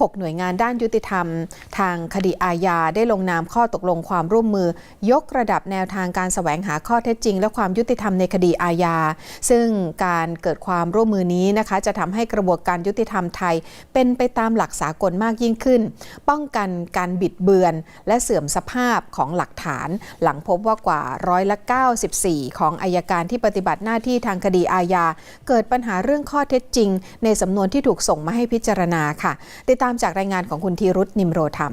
6 หน่วยงานด้านยุติธรรม ทางคดีอาญาได้ลงนามข้อตกลงความร่วมมือ ยกระดับแนวทางการแสวงหาข้อเท็จจริง และความยุติธรรมในคดีอาญา ซึ่งการเกิดความร่วมมือนี้นะคะ จะทำให้กระบวนการยุติธรรมไทย เป็นไปตามหลักสากลมากยิ่งขึ้น ป้องกันการบิดเบือน และเสื่อมสภาพของหลักฐาน หลังพบว่ากว่าร้อยละ94 ของอายการที่ปฏิบัติหน้าที่ทางคดีอาญาเกิดปัญหาเรื่องข้อเท็จจริง ในสำนวนที่ถูกส่งมาให้พิจารณาค่ะติดตามามจากรายงานของคุณธีรุธนิมโรธรรม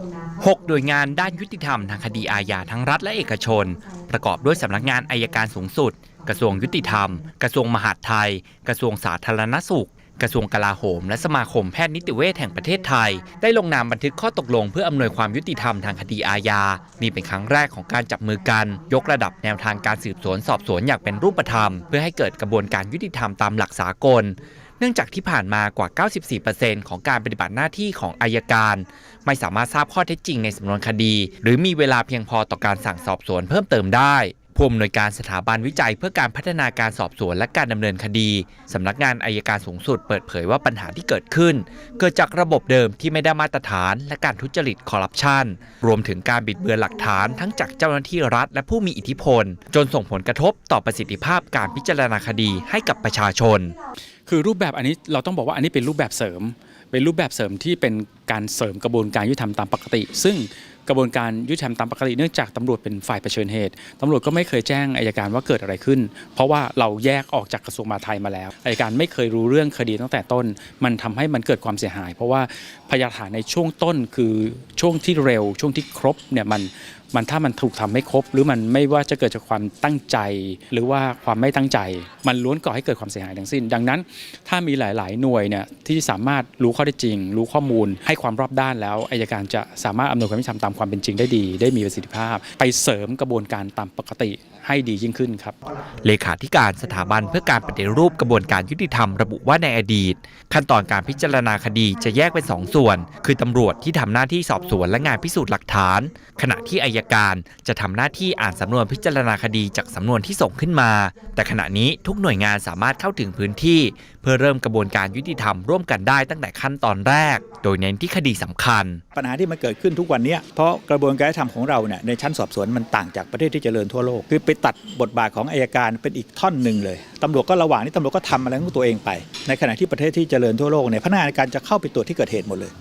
6หน่วยงานด้านยุติธรรมทางคดีอาญาทั้งรัฐและเอกชน ประกอบด้วยสำนักงานอายการสูงสุด กระทรวงยุติธรรม กระทรวงมหาดไทย กระทรวงสาธารณสุข กระทรวงกลาโหม และสมาคมแพทย์นิติเวชแห่งประเทศไทย ได้ลงนามบันทึกข้อตกลงเพื่ออำนวยความยุติธรรมทางคดีอาญา นี่เป็นครั้งแรกของการจับมือกัน ยกระดับแนวทางการสืบสวนสอบสวนอย่างเป็นรูปธรรม เพื่อให้เกิดกระบวนการยุติธรรมตามหลักสากล เนื่องจากที่ผ่านมากว่า 94%ของการปฏิบัติหน้าที่ของอายการ ไม่สามารถทราบข้อเท็จจริงในสำนวนคดี หรือมีเวลาเพียงพอต่อการสั่งสอบสวนเพิ่มเติมได้ผู้อำนวยการสถาบันวิจัยเพื่อการพัฒนาการสอบสวนและการดำเนินคดี สำนักงานอายการสูงสุดเปิดเผยว่าปัญหาที่เกิดขึ้น เกิดจากระบบเดิมที่ไม่ได้มาตรฐาน และการทุจริตคอร์รัปชันรวมถึงการบิดเบือนหลักฐานทั้งจากเจ้าหน้าที่รัฐ และผู้มีอิทธิพล จนส่งผลกระทบต่อประสิทธิภาพการพิจารณาคดีให้กับประชาชน คือรูปแบบอันนี้เราต้องบอกว่าอันนี้เป็นรูปแบบเสริม เป็นรูปแบบเสริมที่เป็นการเสริมกระบวนการยุติธรรมตามปกติ ซึ่ง กระบวนการยุติธรรมตามปกติเนื่องจากตำรวจเป็นฝ่ายเผชิญเหตุตำรวจก็ไม่เคยแจ้งอายการว่าเกิดอะไรขึ้น เพราะว่าเราแยกออกจากกระทรวงมหาดไทยมาแล้วอายการไม่เคยรู้เรื่องคดีตั้งแต่ต้น มันทำให้มันเกิดความเสียหาย เพราะว่าพยานฐานในช่วงต้นคือช่วงที่เร็ว ช่วงที่ครบเนี่ยมันมันถ้ามันถูกทำไม่ครบ หรือมันไม่ว่าจะเกิดจากความตั้งใจ หรือว่าความไม่ตั้งใจ มันล้วนก่อให้เกิดความเสียหายทั้งสิ้น ดังนั้น ถ้ามีหลาย ๆ หน่วยเนี่ยที่สามารถรู้ข้อเท็จจริง รู้ข้อมูล ให้ความรอบด้านแล้วอายการจะสามารถอำนวยความยุติธรรมตามความเป็นจริงได้ดี ได้มีประสิทธิภาพ ไปเสริมกระบวนการตามปกติให้ดียิ่งขึ้นครับ เลขาธิการสถาบันเพื่อการปฏิรูปกระบวนการยุติธรรมระบุว่าในอดีต ขั้นตอนการพิจารณาคดีจะแยกเป็น2ส่วน คือตำรวจที่ทำหน้าที่สอบสวนและงานพิสูจน์หลักฐาน ขณะที่อายการจะทำหน้าที่อ่านสำนวนพิจารณาคดีจากสำนวนที่ส่งขึ้นมา แต่ขณะนี้ทุกหน่วยงานสามารถเข้าถึงพื้นที่เพื่อเริ่มกระบวนการยุติธรรมร่วมกันได้ตั้งแต่ขั้นตอนแรก โดยเน้นที่คดีสำคัญ ปัญหาที่มันเกิดขึ้นทุกวันเนี้ยเพราะกระบวนการยุติธรรมของเราเนี่ยในชั้นสอบสวนมันต่างจากประเทศที่เจริญทั่วโลกคือไปตัดบทบาทของอายการเป็นอีกท่อนหนึ่งเลยตำรวจก็ระหว่างนี้ตำรวจก็ทำอะไรของตัวเองไป ในขณะที่ประเทศที่เจริญทั่วโลกเนี่ยพนักงานอัยการจะเข้าไปตรวจที่เกิดเหตุหมดเลย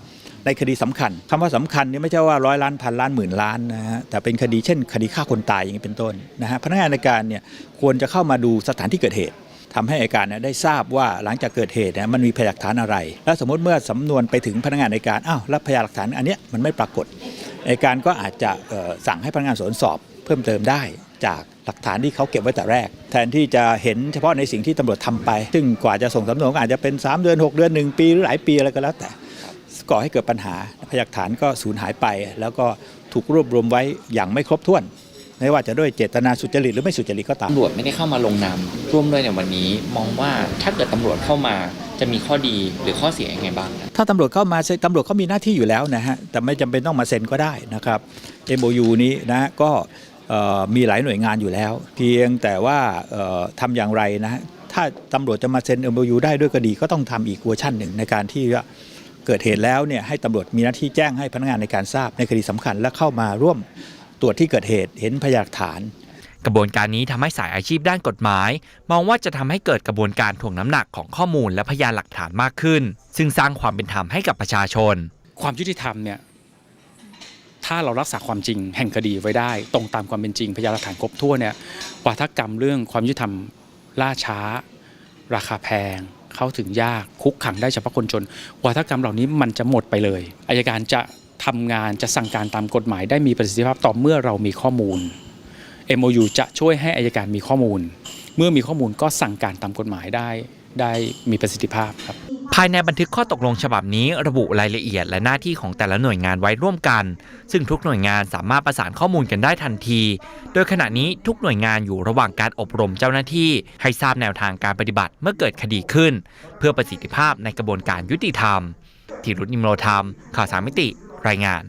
ในคดีสำคัญคำว่าสำคัญเนี่ยไม่ใช่ว่าร้อยล้านพันล้านหมื่นล้านนะฮะแต่เป็นคดีเช่น คดีฆ่าคนตายอย่างนี้เป็นต้นนะฮะพนักงานอัยการเนี่ยควรจะเข้ามาดูสถานที่เกิดเหตุ ทำให้อัยการเนี่ยได้ทราบว่าหลังจากเกิดเหตุเนี่ยมันมีพยานหลักฐานอะไร แล้วสมมติเมื่อสำนวนไปถึงพนักงานอัยการอ้าวแล้วพยานหลักฐานอันเนี้ยมันไม่ปรากฏอัยการก็อาจจะสั่งให้พนักงานสวนสอบเพิ่มเติมได้จากหลักฐานที่เขาเก็บไว้แต่แรก แทนที่จะเห็นเฉพาะในสิ่งที่ตำรวจทำไป ซึ่งกว่าจะส่งสำนวนอาจจะเป็น 3 เดือน 6 เดือน 1 ปีหรือหลายปีอะไรก็แล้วแต่ก่อให้เกิดปัญหาพยานหลักฐานก็สูญหายไป แล้วก็ถูกรวบรวมไว้อย่างไม่ครบถ้วน ไม่ว่าจะด้วยเจตนาสุจริตหรือไม่สุจริตก็ตามตำรวจไม่ได้เข้ามาลงนามร่วมด้วยในวันนี้ มองว่าถ้าเกิดตำรวจเข้ามาจะมีข้อดีหรือข้อเสียยังไงบ้างครับถ้าตำรวจเข้ามาตำรวจเขามีหน้าที่อยู่แล้วนะฮะแต่ไม่จำเป็นต้องมาเซ็นก็ได้นะครับ MOU นี้นะฮะก็เอ่อมีหลายหน่วยงานอยู่แล้ว เพียงแต่ว่าเอ่อทำอย่างไรนะฮะถ้าตำรวจจะมาเซ็น MOU ได้ด้วยก็ดีก็ต้องทำอีกเวอร์ชันหนึ่งในการที่ว่าเกิดเหตุแล้วเนี่ยให้ตำรวจมีหน้าที่แจ้งให้พนักงานในการทราบในคดีสำคัญและเข้ามาร่วม ตรวจที่เกิดเหตุเห็นพยานหลักฐาน กระบวนการนี้ทำให้สายอาชีพด้านกฎหมาย มองว่าจะทำให้เกิดกระบวนการถ่วงน้ำหนักของข้อมูลและพยานหลักฐานมากขึ้น ซึ่งสร้างความเป็นธรรมให้กับประชาชน ความยุติธรรมเนี่ยถ้าเรารักษาความจริงแห่งคดีไว้ได้ ตรงตามความเป็นจริงพยานหลักฐานครบถ้วนเนี่ยวาทกรรมเรื่องความยุติธรรมล่าช้า ราคาแพง เข้าถึงยากคุกขังได้เฉพาะคนจน วาทกรรมเหล่านี้มันจะหมดไปเลยอายการจะ ทำงานจะสั่งการตามกฎหมายได้มีประสิทธิภาพต่อเมื่อเรามีข้อมูล MOU จะช่วยให้อายการมีข้อมูล เมื่อมีข้อมูลก็สั่งการตามกฎหมายได้ได้มีประสิทธิภาพครับภายในบันทึกข้อตกลงฉบับนี้ระบุรายละเอียดและหน้าที่ของแต่ละหน่วยงานไว้ร่วมกัน ซึ่งทุกหน่วยงานสามารถประสานข้อมูลกันได้ทันที โดยขณะนี้ทุกหน่วยงานอยู่ระหว่างการอบรมเจ้าหน้าที่ ให้ทราบแนวทางการปฏิบัติเมื่อเกิดคดีขึ้น เพื่อประสิทธิภาพในกระบวนการยุติธรรมธีรุธนิมโรธรรม ข่าวสามมิติ รายงาน